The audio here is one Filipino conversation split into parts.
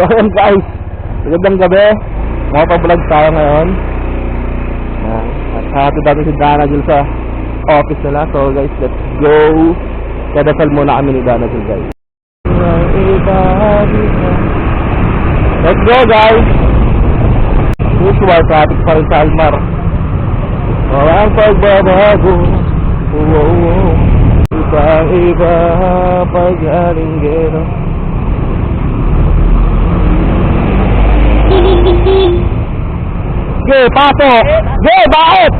So ayan guys, magandang gabi. Motovlog tayo ngayon. Ayan. At hatid natin si Dana Jul sa office nila. So guys, let's go. Kadasal muna kami ni Dana Jul guys. Let's go guys! Usual traffic pa rin sa Almar. Walang pagbabago. Oh, oh. Ibang iba pag-aling Ge, pasok! Ge, bakit?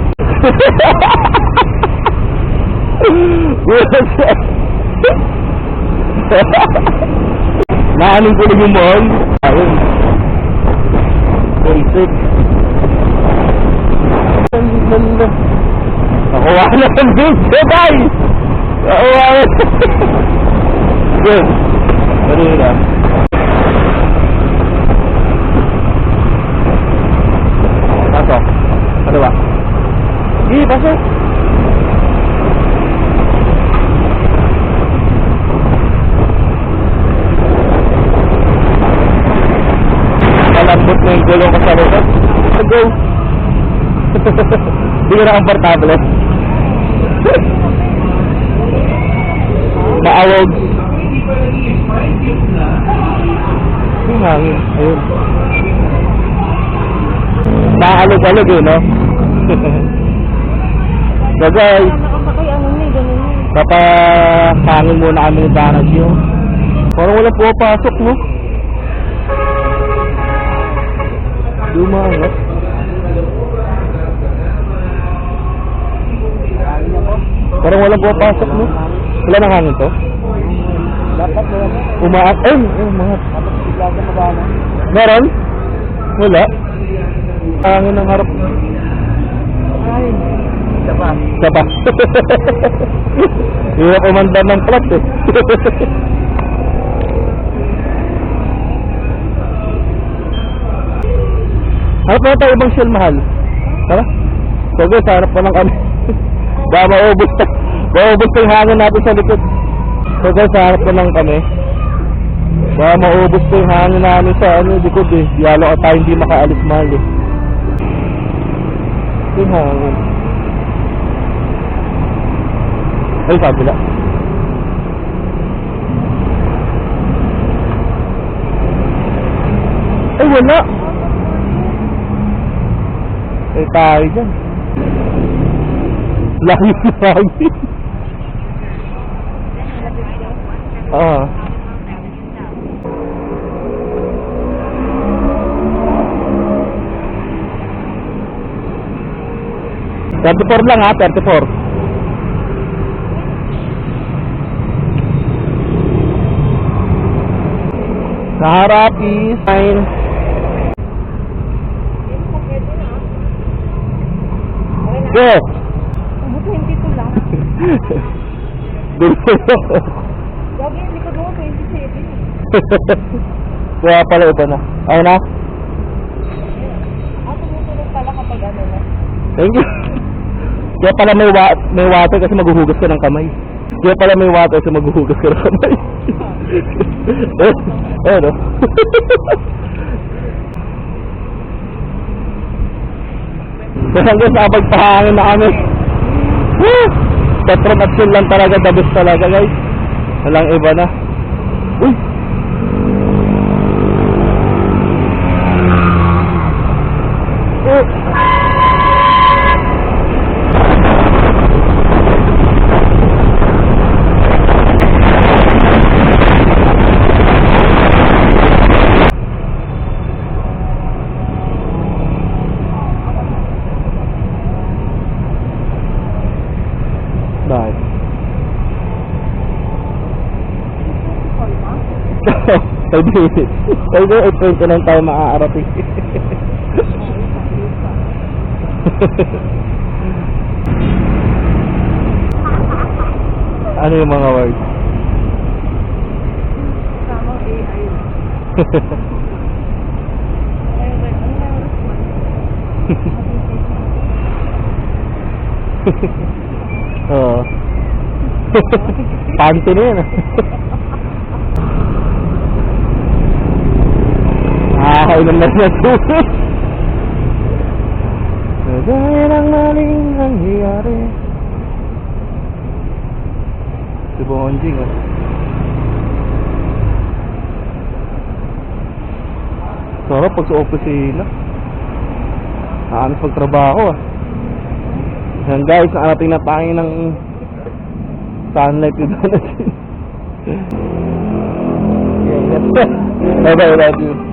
Naaning ko lang yung mall. Ayun. Basic. Nakuha na ng video, guys! Nakuha na. Good. Dali lang. Pasok. Ba? Sige, pasok. Malambot na yung gulong ko sa likod. Go. Hindi ko na komportable. Maawag. Yung hangin. Ayun. Naalog-alog eh, no? So guys, papahangin muna kami ni Dana yung Parang wala pumapasok, no? Dumangat. Parang walang pumapasok, no? Wala nang hangin to? Dapat mo yan. Umaat. Ay, umaat. Dapat bigla ka magana. Meron? Wala. Hangin ng harap. Ay. Isa pa. Isa pa. Hirap umandar ng clutch eh. Harap na tayo ibang shell mahal. Tara. So guys, harap pa lang kami. Baka maubos na. Maubos yung hangin natin sa likod. So guys, harap pa lang kami. Baka maubos pa yung hangin namin sa ano, likod eh. Yalo ka tayo hindi makaalis mahal eh. Yung hangin. Ay, kabila. Ay, wala. Ay, tayo dyan. Laki lagi. Ah. Thirty-four lang ha, thirty-four. Sa harap is fine. Go! Buto hindi ko lang. Gagi, hindi ko doon 27. Kaya pala ito na. Ayun na. Ah, tumutulog pala kapag ano na. Thank you. Kaya pala may, wa may water kasi maghuhugas ka ng kamay. Kaya pala may water kasi maghuhugas ka ng kamay. eh, eh, no? Hanggang sa pagpahangin na kami. Woo! Petron at lang talaga, the best talaga guys. Walang iba na. Uy! Minutes. Five minutes, 8.29 tayo maaarating. ano yung mga words? Sama AI. Oo. Panty na yan. ah. Nakainom na siya tubig. Dahil ang maling nangyayari. Si Bonjing, oh. Sarap pag sa opisina. Aanos pagtrabaho, ah. Yan guys, nakarating na tayo ng sunlight dito natin. yes. Bye bye, love you.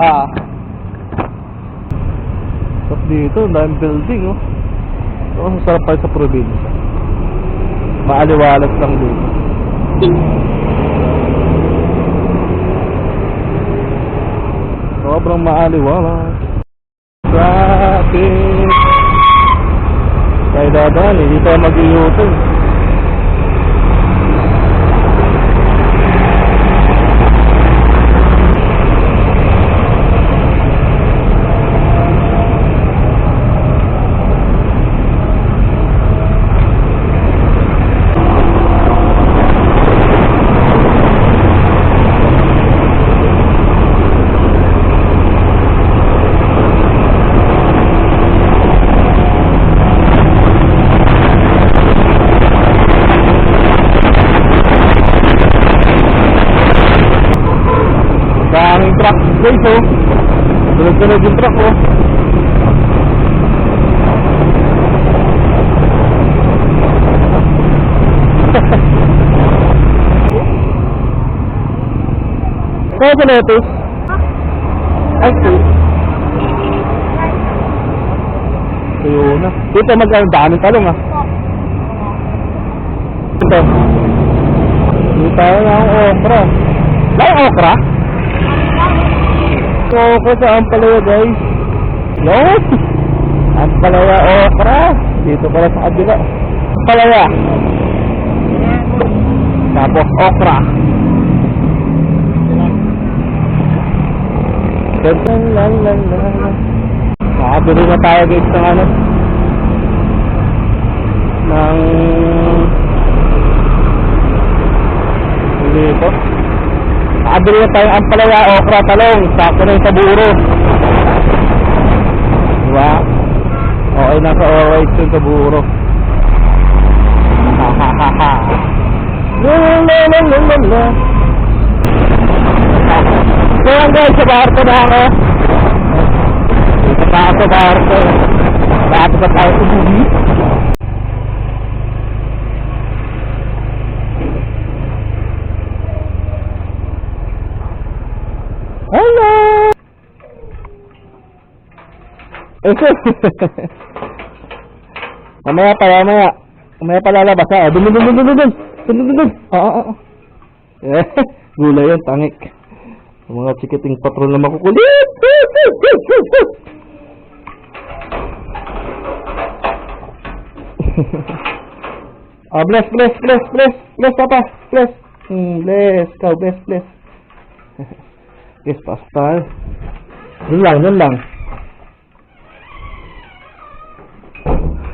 Ah. Sarap dito, daming building, oh. Ang sarap pa sa probinsya. Maaliwalas lang dito. Sobrang maaliwalas. Traffic. Kaya dadaan, hindi tayo oh. Sunod-sunod yung truck oh. Kaya sa lettuce? Ay, see. Ayun na. Dito magkano daming talong ah. Ito. Dito tayo ng okra. May okra? Okra sa Ampalaya guys. No? Ampalaya okra. Dito pala sa kabila. Ampalaya. Tapos okra. Ganyan lang lang lang. Nakabili na tayo guys ng ano. Ng... Hindi ito. Nakabili na tayo ang palaya, okra, talong. Sakto na yung saburo. Diba? Okay, nasa alright yung saburo. Ha ha ha ha. La la la la la la. Kaya guys, sa bar ko na ako. Dito pa ako sa bar ko. Dati pa mamaya pa, mamaya. Mamaya pa lalabas ha. Dun, dun, dun, dun, dun, dun. Dun, dun, dun. Oo, oo. Eh, Gulay yan, tangik. Ang mga chikiting patrol na makukulit. Ah, bless, bless, bless, bless, bless, papa, bless. Hmm, bless, ikaw, bless, bless. Yes, pastal. Yun lang, yun lang.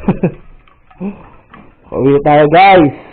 Uwi tayo guys.